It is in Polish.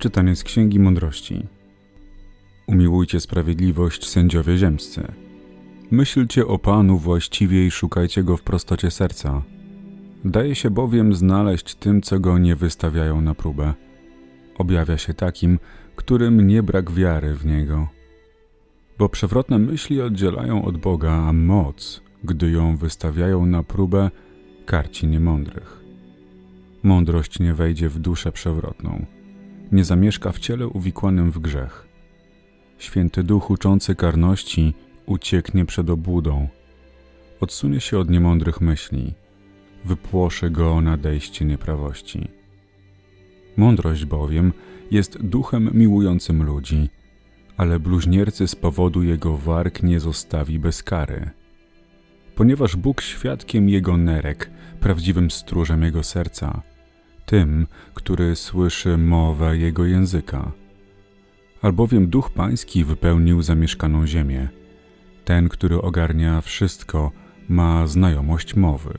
Czytanie z Księgi Mądrości. Umiłujcie sprawiedliwość, sędziowie ziemscy. Myślcie o Panu właściwie i szukajcie Go w prostocie serca. Daje się bowiem znaleźć tym, co Go nie wystawiają na próbę. Objawia się takim, którym nie brak wiary w Niego. Bo przewrotne myśli oddzielają od Boga, a moc, gdy ją wystawiają na próbę, karci niemądrych. Mądrość nie wejdzie w duszę przewrotną, nie zamieszka w ciele uwikłanym w grzech. Święty Duch uczący karności ucieknie przed obłudą, odsunie się od niemądrych myśli, wypłoszy go nadejście nieprawości. Mądrość bowiem jest duchem miłującym ludzi, ale bluźniercy z powodu jego warg nie zostawi bez kary. Ponieważ Bóg świadkiem jego nerek, prawdziwym stróżem jego serca, tym, który słyszy mowę jego języka. Albowiem Duch Pański wypełnił zamieszkaną ziemię. Ten, który ogarnia wszystko, ma znajomość mowy.